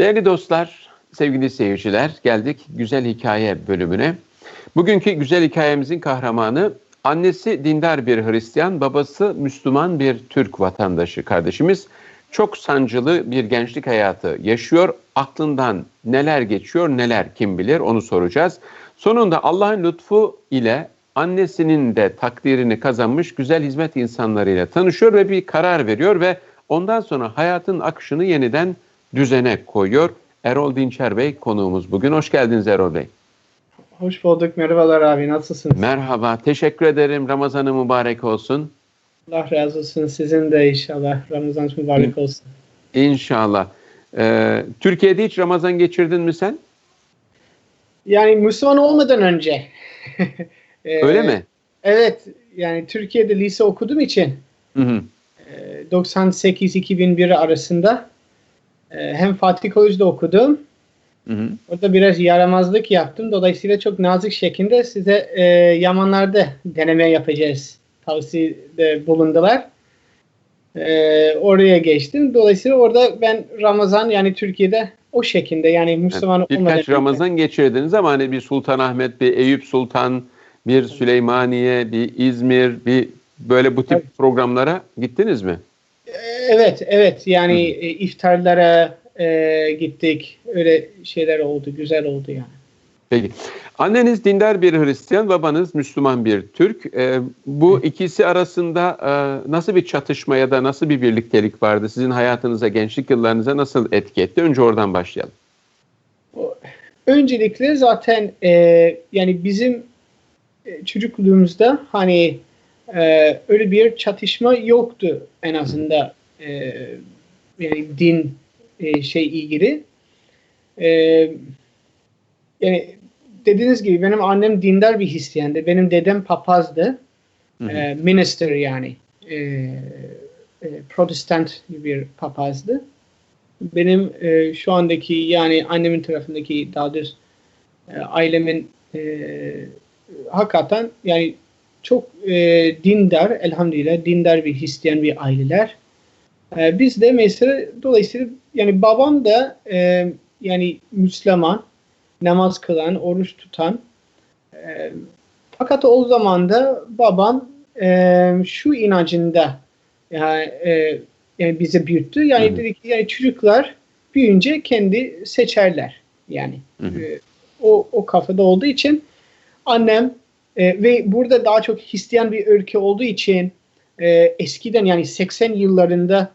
Değerli dostlar, sevgili seyirciler, geldik güzel hikaye bölümüne. Bugünkü güzel hikayemizin kahramanı annesi dindar bir Hristiyan, babası Müslüman bir Türk vatandaşı kardeşimiz. Çok sancılı bir gençlik hayatı yaşıyor. Aklından neler geçiyor, neler kim bilir onu soracağız. Sonunda Allah'ın lütfu ile annesinin de takdirini kazanmış güzel hizmet insanlarıyla tanışıyor ve bir karar veriyor ve ondan sonra hayatın akışını yeniden düzene koyuyor. Erol Dinçer Bey konuğumuz bugün. Hoş geldiniz Erol Bey. Hoş bulduk. Merhabalar abi. Nasılsınız? Merhaba. Teşekkür ederim. Ramazanı mübarek olsun. Allah razı olsun. Sizin de inşallah. Ramazan mübarek olsun. İnşallah. Ee, Türkiye'de hiç Ramazan geçirdin mi sen? Yani Müslüman olmadan önce. Ee, Öyle mi? Evet. Yani Türkiye'de lise okuduğum için hı hı. 98-2001 arasında e, hem Fatih Kolej'de okudum. Hı hı. Orada biraz yaramazlık yaptım. Dolayısıyla çok nazik şekilde size e, Yamanlar'da deneme yapacağız. Tavsiyede bulundular. E, oraya geçtim. Dolayısıyla orada ben Ramazan yani Türkiye'de o şekilde yani Müslüman yani Birkaç Ramazan geçirdiniz ama hani bir Sultanahmet, bir Eyüp Sultan, bir Süleymaniye, bir İzmir, bir böyle bu tip evet. programlara gittiniz mi? Evet, evet. Yani Hı. E, iftarlara e, gittik. Öyle şeyler oldu. Güzel oldu yani. Peki. Anneniz dindar bir Hristiyan, babanız Müslüman bir Türk. E, bu ikisi arasında e, nasıl bir çatışma ya da nasıl bir birliktelik vardı? Sizin hayatınıza, gençlik yıllarınıza nasıl etki etti? Önce oradan başlayalım. Öncelikle zaten e, yani bizim e, çocukluğumuzda hani e, öyle bir çatışma yoktu en azından e, yani din e, şey ilgili. E, yani dediğiniz gibi benim annem dindar bir Hristiyandı. Benim dedem papazdı. E, minister yani. E, e, Protestant bir papazdı. Benim e, şu andaki yani annemin tarafındaki daha doğrusu e, ailemin e, hakikaten yani çok e, dindar, elhamdülillah dindar bir Hristiyan bir aileler. E, biz de mesela dolayısıyla yani babam da e, yani Müslüman, namaz kılan, oruç tutan. E, fakat o zaman da babam e, şu inancında yani, e, yani bize büyüttü. Yani hı dedi ki yani çocuklar büyüyünce kendi seçerler. Yani E, o, o kafada olduğu için annem e, ve burada daha çok Hristiyan bir ülke olduğu için e, eskiden yani 80 yıllarında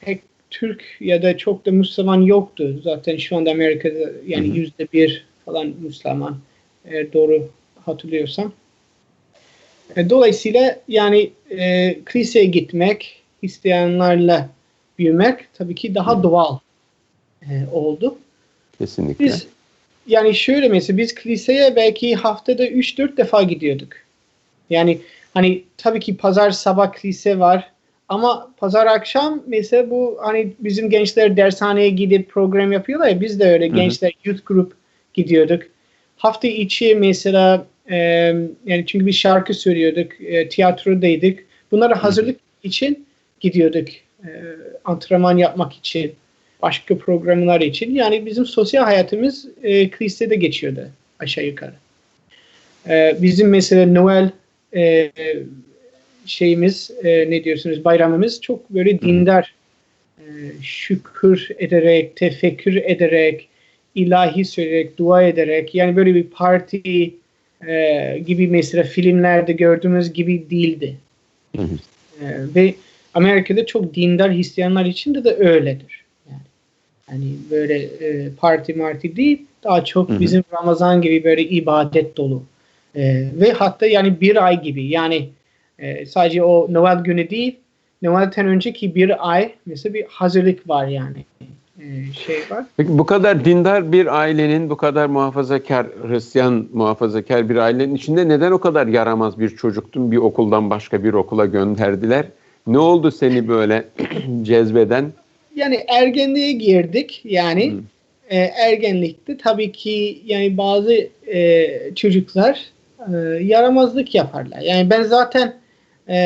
pek Türk ya da çok da Müslüman yoktu. Zaten şu anda Amerika'da yani yüzde bir falan Müslüman e, doğru hatırlıyorsam. E, dolayısıyla yani e, kiliseye gitmek, Hristiyanlarla büyümek tabii ki daha doğal e, oldu. Kesinlikle. Biz yani şöyle mesela biz kiliseye belki haftada 3-4 defa gidiyorduk. Yani hani tabii ki pazar sabah kilise var ama pazar akşam mesela bu hani bizim gençler dershaneye gidip program yapıyorlar ya biz de öyle Hı-hı. gençler youth group gidiyorduk. Hafta içi mesela e, yani çünkü bir şarkı söylüyorduk, e, tiyatrodaydık. Bunlara hazırlık Hı-hı. için gidiyorduk. E, antrenman yapmak için başka programlar için. Yani bizim sosyal hayatımız e, kilisede geçiyordu aşağı yukarı. E, bizim mesela Noel e, şeyimiz e, ne diyorsunuz bayramımız çok böyle dindar e, şükür ederek, tefekkür ederek, ilahi söyleyerek, dua ederek yani böyle bir parti e, gibi mesela filmlerde gördüğümüz gibi değildi. Hı hı. E, ve Amerika'da çok dindar Hristiyanlar için de de öyledir. Hani böyle e, parti marti değil daha çok Hı-hı. bizim Ramazan gibi böyle ibadet dolu. E, ve hatta yani bir ay gibi yani e, sadece o Noel günü değil Noel'ten önceki bir ay mesela bir hazırlık var yani e, şey var. Peki bu kadar dindar bir ailenin, bu kadar muhafazakar, Hristiyan muhafazakar bir ailenin içinde neden o kadar yaramaz bir çocuktun bir okuldan başka bir okula gönderdiler? Ne oldu seni böyle cezbeden? Yani ergenliğe girdik yani hmm. e, ergenlikte tabii ki yani bazı e, çocuklar e, yaramazlık yaparlar. Yani ben zaten e,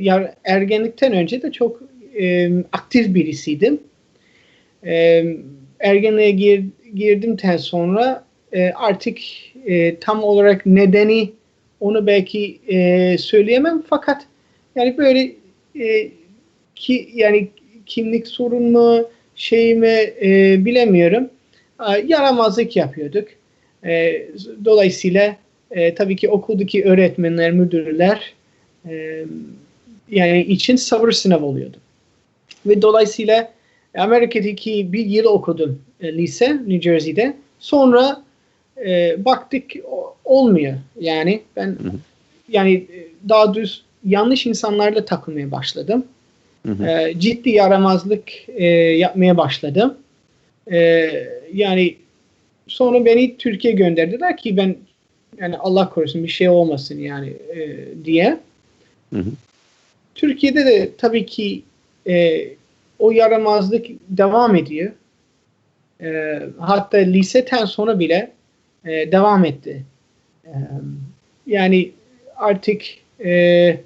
yar, ergenlikten önce de çok e, aktif birisiydim. E, ergenliğe gir, girdimten sonra e, artık e, tam olarak nedeni onu belki e, söyleyemem fakat yani böyle e, ki yani kimlik sorun mu şey mi e, bilemiyorum. E, yaramazlık yapıyorduk. E, dolayısıyla e, tabii ki okuldaki öğretmenler, müdürler e, yani için sabır sınavı oluyordu. Ve dolayısıyla Amerika'daki bir yıl okudum e, lise New Jersey'de. Sonra e, baktık o- olmuyor. Yani ben yani e, daha düz yanlış insanlarla takılmaya başladım. Hı hı. E, ciddi yaramazlık e, yapmaya başladım. E, yani sonra beni Türkiye gönderdiler ki ben yani Allah korusun bir şey olmasın yani e, diye. Hı hı. Türkiye'de de tabii ki e, o yaramazlık devam ediyor. E, hatta liseden sonra bile e, devam etti. E, yani artık e,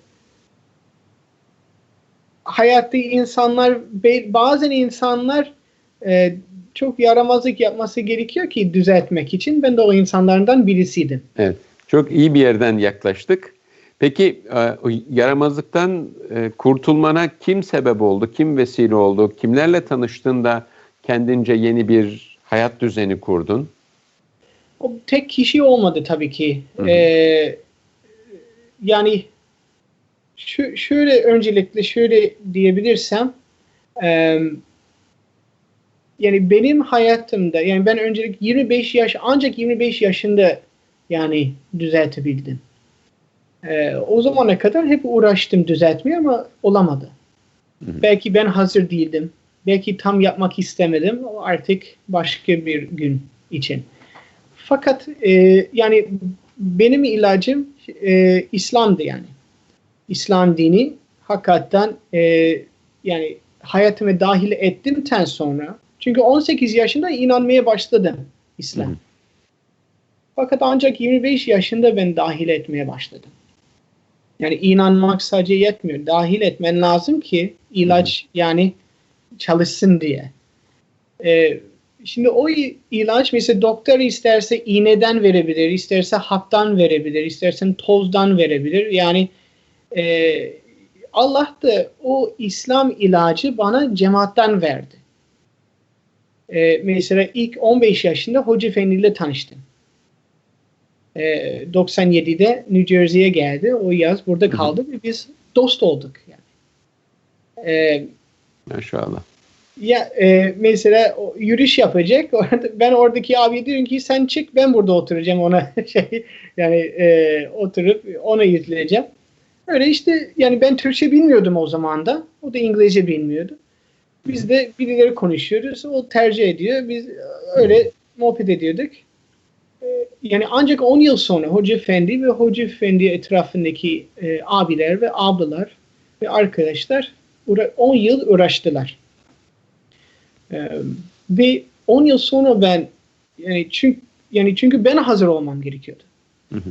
hayatta insanlar bazen insanlar e, çok yaramazlık yapması gerekiyor ki düzeltmek için. Ben de o insanlardan birisiydim. Evet. Çok iyi bir yerden yaklaştık. Peki e, yaramazlıktan e, kurtulmana kim sebep oldu? Kim vesile oldu? Kimlerle tanıştın da kendince yeni bir hayat düzeni kurdun? O tek kişi olmadı tabii ki. Hı hı. Ee, yani şu, şöyle öncelikle şöyle diyebilirsem e, yani benim hayatımda yani ben öncelik 25 yaş ancak 25 yaşında yani düzeltebildim. Ee, o zamana kadar hep uğraştım düzeltmeye ama olamadı. hı. Belki ben hazır değildim. Belki tam yapmak istemedim. O artık başka bir gün için. Fakat e, yani benim ilacım e, İslam'dı yani. İslam dini hakikaten e, yani hayatıma dahil ettimten sonra çünkü 18 yaşında inanmaya başladım İslam. Hı hı. Fakat ancak 25 yaşında ben dahil etmeye başladım. Yani inanmak sadece yetmiyor. Dahil etmen lazım ki ilaç yani çalışsın diye. Ee, şimdi o ilaç mesela doktor isterse iğneden verebilir, isterse haptan verebilir, istersen tozdan verebilir. Yani e, Allah da o İslam ilacı bana cemaatten verdi. E, mesela ilk 15 yaşında Hoca Efendi ile tanıştım. E, 97'de New Jersey'ye geldi. O yaz burada kaldı ve biz dost olduk. Yani. E, Maşallah. ya e, mesela o yürüyüş yapacak. Ben oradaki abiye diyorum ki sen çık ben burada oturacağım ona şey yani e, oturup ona izleyeceğim. Öyle işte yani ben Türkçe bilmiyordum o zaman da. O da İngilizce bilmiyordu. Biz de birileri konuşuyoruz. O tercih ediyor. Biz öyle muhabbet ediyorduk. E, Yani ancak 10 yıl sonra Hoca Efendi ve Hoca Efendi etrafındaki e, abiler ve ablalar ve arkadaşlar uğra- 10 yıl uğraştılar. Ee, ve 10 yıl sonra ben yani çünkü yani çünkü ben hazır olmam gerekiyordu. Hı hı.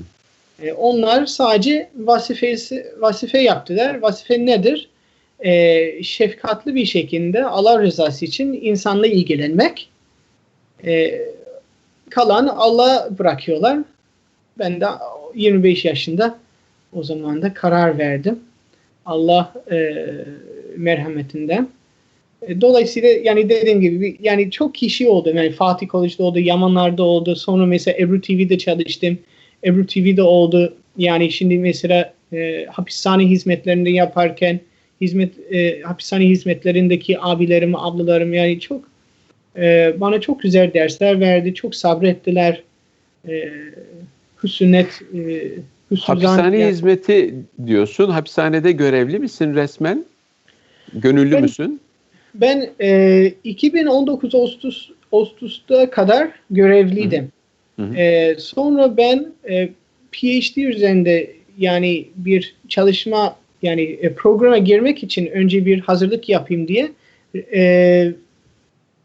Ee, onlar sadece vazifesi vazife yaptılar. Vazife nedir? Ee, şefkatli bir şekilde Allah rızası için insanla ilgilenmek. Ee, kalan Allah bırakıyorlar. Ben de 25 yaşında o zaman da karar verdim. Allah e, merhametinden. E, Dolayısıyla yani dediğim gibi yani çok kişi oldu. Yani Fatih College'da oldu, Yamanlar'da oldu. Sonra mesela Ebru TV'de çalıştım. Ebru TV'de oldu. Yani şimdi mesela e, hapishane hizmetlerinde yaparken hizmet e, hapishane hizmetlerindeki abilerim, ablalarım yani çok e, bana çok güzel dersler verdi. Çok sabrettiler. E, hüsnünet e, Hapishane yani- hizmeti diyorsun. Hapishanede görevli misin resmen? Gönüllü Ben- müsün? Ben e, 2019 Ağustos Ağustos'ta kadar görevliydim. Hı hı. E, sonra ben e, PhD üzerinde yani bir çalışma yani e, programa girmek için önce bir hazırlık yapayım diye e,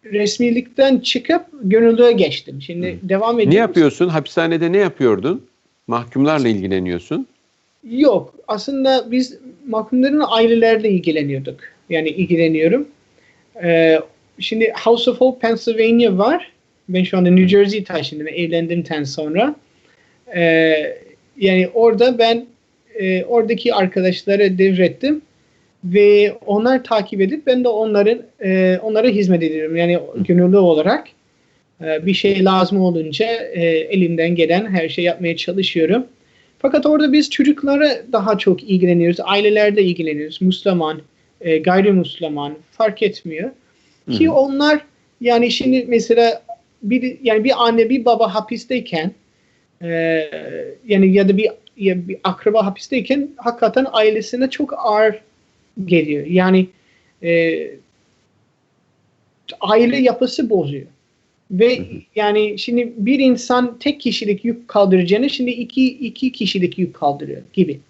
resmilikten çıkıp gönüllüye geçtim. Şimdi devam ediyorum. Ne yapıyorsun? Hapishanede ne yapıyordun? Mahkumlarla ilgileniyorsun. Yok. Aslında biz mahkumların ailelerle ilgileniyorduk. Yani ilgileniyorum. Ee, şimdi House of Hope Pennsylvania var. Ben şu anda New Jersey taşındım evlendimden sonra. E, yani orada ben e, oradaki arkadaşlara devrettim ve onlar takip edip ben de onların e, onlara hizmet ediyorum. Yani gönüllü olarak e, bir şey lazım olunca e, elimden gelen her şey yapmaya çalışıyorum. Fakat orada biz çocuklara daha çok ilgileniyoruz. Ailelerde ilgileniyoruz. Müslüman, e, gayrimüsliman fark etmiyor. Ki Hı hı. onlar yani şimdi mesela bir yani bir anne bir baba hapisteyken e, yani ya da bir ya bir akraba hapisteyken hakikaten ailesine çok ağır geliyor. Yani e, aile yapısı bozuyor. Ve yani şimdi bir insan tek kişilik yük kaldıracağını şimdi iki, iki kişilik yük kaldırıyor gibi.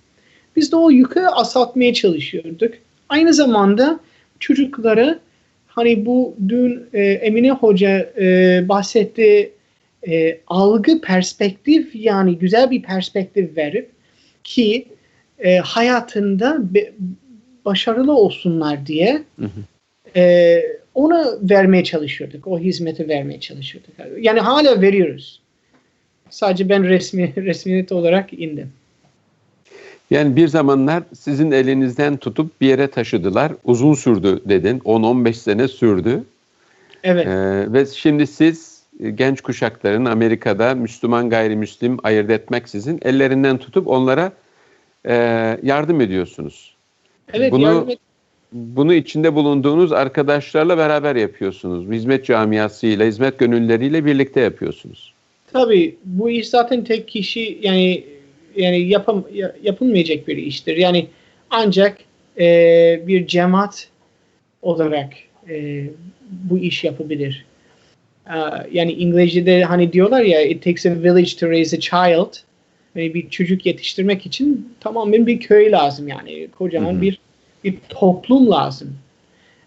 Biz de o yükü azaltmaya çalışıyorduk. Aynı zamanda çocuklara hani bu dün e, Emine Hoca e, bahsetti e, algı perspektif yani güzel bir perspektif verip ki e, hayatında be- başarılı olsunlar diye Hı hı. e, onu vermeye çalışıyorduk. O hizmeti vermeye çalışıyorduk. Yani hala veriyoruz. Sadece ben resmi resmiyet olarak indim. Yani bir zamanlar sizin elinizden tutup bir yere taşıdılar. Uzun sürdü dedin. 10-15 sene sürdü. Evet. Ee, ve şimdi siz e, genç kuşakların Amerika'da Müslüman gayrimüslim ayırt etmeksizin ellerinden tutup onlara e, yardım ediyorsunuz. evet. bunu- yardım et- Bunu içinde bulunduğunuz arkadaşlarla beraber yapıyorsunuz. Hizmet camiasıyla, hizmet gönülleriyle birlikte yapıyorsunuz. Tabii bu iş zaten tek kişi yani yani yapam, ya- yapılmayacak bir iştir. Yani ancak e, bir cemaat olarak e, bu iş yapabilir. Aa, yani İngilizce'de hani diyorlar ya it takes a village to raise a child. Yani bir çocuk yetiştirmek için tamamen bir köy lazım yani kocaman Hı hı. bir bir toplum lazım.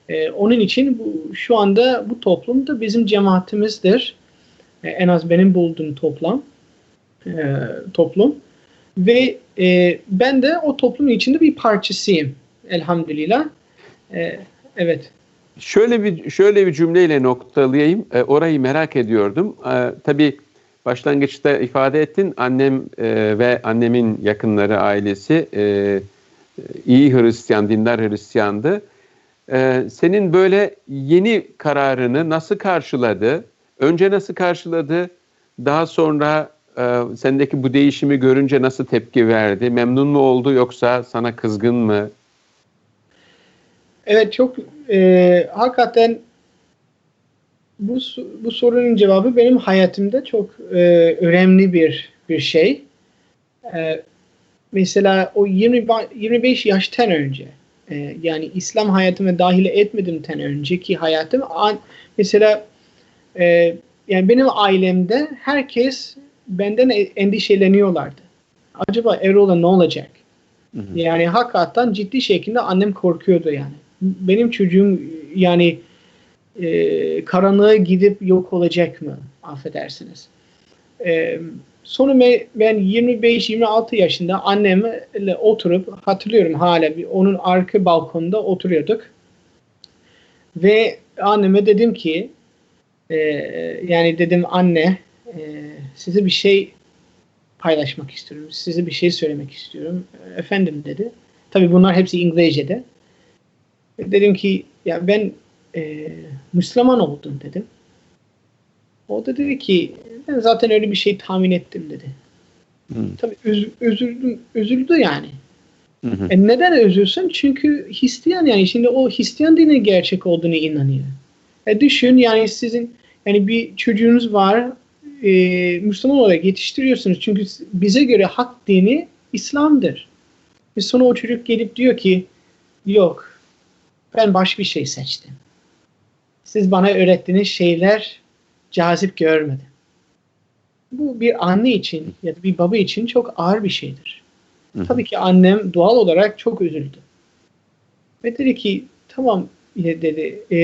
Ee, onun için bu şu anda bu toplum da bizim cemaatimizdir. Ee, en az benim bulduğum toplam e, toplum ve e, ben de o toplumun içinde bir parçasıyım elhamdülillah. Ee, evet. Şöyle bir şöyle bir cümleyle noktalayayım. E, orayı merak ediyordum. E, tabii başlangıçta ifade ettin. Annem e, ve annemin yakınları ailesi e, iyi Hristiyan, dindar Hristiyandı. E, senin böyle yeni kararını nasıl karşıladı? Önce nasıl karşıladı? Daha sonra e, sendeki bu değişimi görünce nasıl tepki verdi? Memnun mu oldu yoksa sana kızgın mı? Evet çok e, hakikaten bu bu sorunun cevabı benim hayatımda çok e, önemli bir bir şey. E, mesela o 20 ba- 25 yaştan önce e, yani İslam hayatıma dahil etmedimden önceki hayatım an, mesela e, yani benim ailemde herkes benden e- endişeleniyorlardı. Acaba Erol'a ne olacak? Hı hı. Yani hakikaten ciddi şekilde annem korkuyordu yani. Benim çocuğum yani e, karanlığa gidip yok olacak mı? Affedersiniz. E, sonra ben 25-26 yaşında annemle oturup hatırlıyorum hala bir, onun arka balkonda oturuyorduk. Ve anneme dedim ki e, yani dedim anne e, size bir şey paylaşmak istiyorum. Size bir şey söylemek istiyorum. Efendim dedi. Tabii bunlar hepsi İngilizce'de. Dedim ki ya ben e, Müslüman oldum dedim. O da dedi ki ben zaten öyle bir şey tahmin ettim dedi. Hı. Tabii üz- üzüldüm, üzüldü yani. Hı hı. E neden üzülsün? Çünkü Hristiyan yani şimdi o Hristiyan dinin gerçek olduğunu inanıyor. E düşün yani sizin yani bir çocuğunuz var e, Müslüman olarak yetiştiriyorsunuz. Çünkü bize göre hak dini İslam'dır. Ve sonra o çocuk gelip diyor ki yok ben başka bir şey seçtim. Siz bana öğrettiğiniz şeyler cazip görmedim. Bu bir anne için ya da bir baba için çok ağır bir şeydir. Hı. Tabii ki annem doğal olarak çok üzüldü. Ve dedi ki tamam dedi e,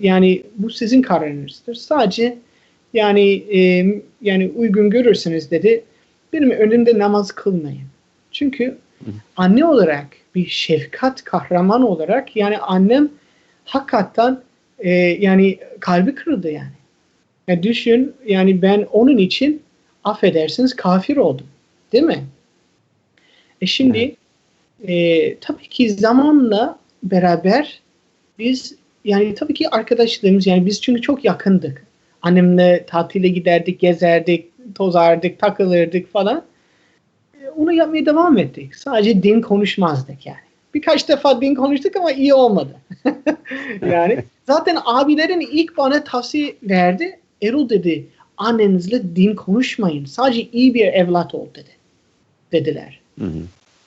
yani bu sizin kararınızdır. Sadece yani e, yani uygun görürseniz dedi benim önümde namaz kılmayın. Çünkü anne olarak bir şefkat kahraman olarak yani annem hakikaten e, yani kalbi kırıldı yani. Ya düşün yani ben onun için affedersiniz kafir oldum. Değil mi? E şimdi e, tabii ki zamanla beraber biz yani tabii ki arkadaşlarımız yani biz çünkü çok yakındık. Annemle tatile giderdik, gezerdik, tozardık, takılırdık falan. E, onu yapmaya devam ettik. Sadece din konuşmazdık yani. Birkaç defa din konuştuk ama iyi olmadı. yani zaten abilerin ilk bana tavsiye verdi. Erol dedi annenizle din konuşmayın. Sadece iyi bir evlat ol dedi. Dediler. Hı hı.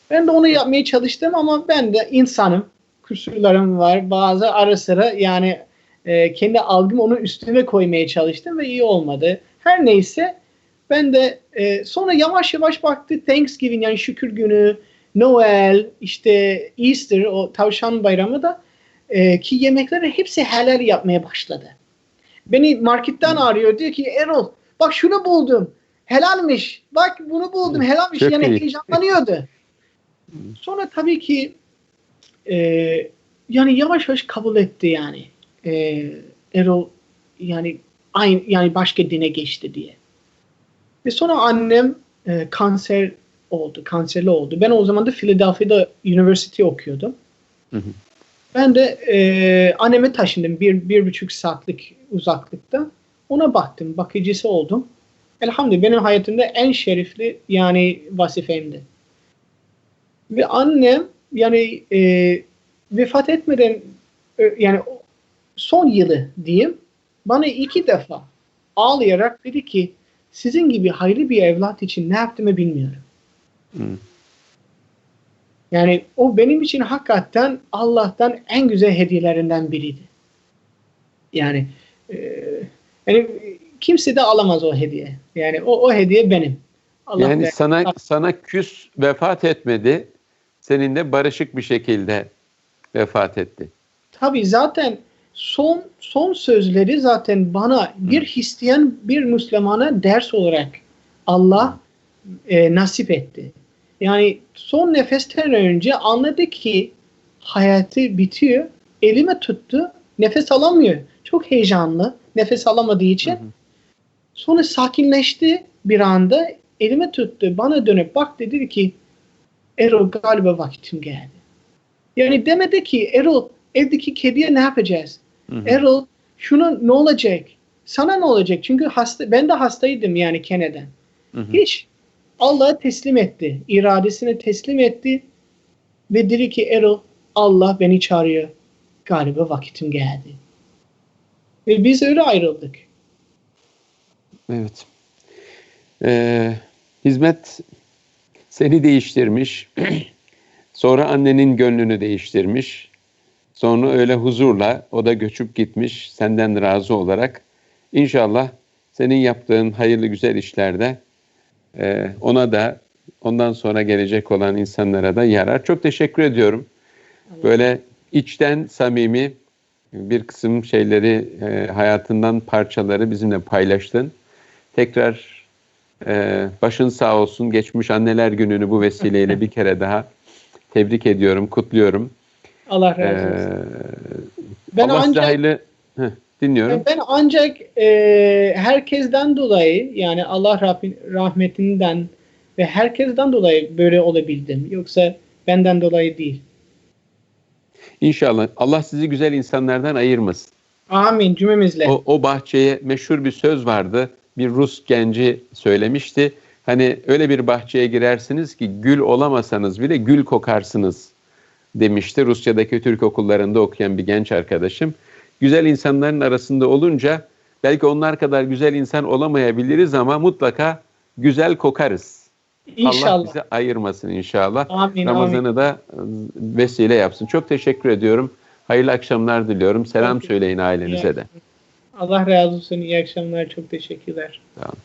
Ben de onu yapmaya çalıştım ama ben de insanım. Kusurlarım var. Bazı ara sıra yani e, kendi algımı onun üstüne koymaya çalıştım ve iyi olmadı. Her neyse ben de e, sonra yavaş yavaş baktı Thanksgiving yani şükür günü, Noel, işte Easter o tavşan bayramı da e, ki yemekleri hepsi helal yapmaya başladı. Beni marketten arıyor diyor ki Erol bak şunu buldum. Helalmiş. Bak bunu buldum. Helalmiş. Çok yani iyi. heyecanlanıyordu. Sonra tabii ki e, yani yavaş yavaş kabul etti yani. E, Erol yani aynı yani başka dine geçti diye. Ve sonra annem e, kanser oldu, kanserli oldu. Ben o zaman da Philadelphia'da üniversite okuyordum. Hı hı. Ben de e, anneme taşındım bir, bir buçuk saatlik uzaklıkta. Ona baktım, bakıcısı oldum. Elhamdülillah benim hayatımda en şerifli yani vazifemdi. Ve annem yani e, vefat etmeden e, yani son yılı diyeyim bana iki defa ağlayarak dedi ki sizin gibi hayırlı bir evlat için ne yaptığımı bilmiyorum. Hı. Yani o benim için hakikaten Allah'tan en güzel hediyelerinden biriydi. Yani e, yani kimse de alamaz o hediye. Yani o o hediye benim. Allah Yani ver- sana sana küs vefat etmedi. Seninle barışık bir şekilde vefat etti. Tabii zaten son son sözleri zaten bana bir Hristiyan bir Müslümana ders olarak Allah e, nasip etti. Yani son nefesten önce anladı ki hayatı bitiyor. Elime tuttu. Nefes alamıyor. Çok heyecanlı. Nefes alamadığı için. Hı hı. Sonra sakinleşti bir anda. Elime tuttu. Bana dönüp baktı dedi ki Erol galiba vakitim geldi. Yani demedi ki Erol evdeki kediye ne yapacağız? Hı hı. Erol şuna ne olacak? Sana ne olacak? Çünkü hasta, ben de hastaydım yani Kene'den. Hiç. Allah'a teslim etti. İradesine teslim etti. Ve dedi ki Erol Allah beni çağırıyor. Galiba vakitim geldi. Ve biz öyle ayrıldık. Evet. Ee, hizmet seni değiştirmiş. Sonra annenin gönlünü değiştirmiş. Sonra öyle huzurla o da göçüp gitmiş senden razı olarak. İnşallah senin yaptığın hayırlı güzel işlerde e, ona da ondan sonra gelecek olan insanlara da yarar. Çok teşekkür ediyorum. Böyle içten samimi bir kısım şeyleri e, hayatından parçaları bizimle paylaştın. Tekrar e, başın sağ olsun. Geçmiş anneler gününü bu vesileyle bir kere daha tebrik ediyorum, kutluyorum. Allah Ee, razı olsun. Ben Allah ancak hayırlı Heh, dinliyorum. ben ancak e, herkesten dolayı yani Allah rahmi- rahmetinden ve herkesten dolayı böyle olabildim. Yoksa benden dolayı değil. İnşallah Allah sizi güzel insanlardan ayırmasın. Amin cümlemizle. O, o bahçeye meşhur bir söz vardı. Bir Rus genci söylemişti. Hani öyle bir bahçeye girersiniz ki gül olamasanız bile gül kokarsınız demişti. Rusya'daki Türk okullarında okuyan bir genç arkadaşım. Güzel insanların arasında olunca belki onlar kadar güzel insan olamayabiliriz ama mutlaka güzel kokarız. Allah İnşallah. bizi ayırmasın inşallah. Amin, Ramazan'ı da vesile yapsın. Çok teşekkür ediyorum. Hayırlı akşamlar diliyorum. Selam söyleyin ailenize de. Allah razı olsun. İyi akşamlar. Çok teşekkürler. Tamam.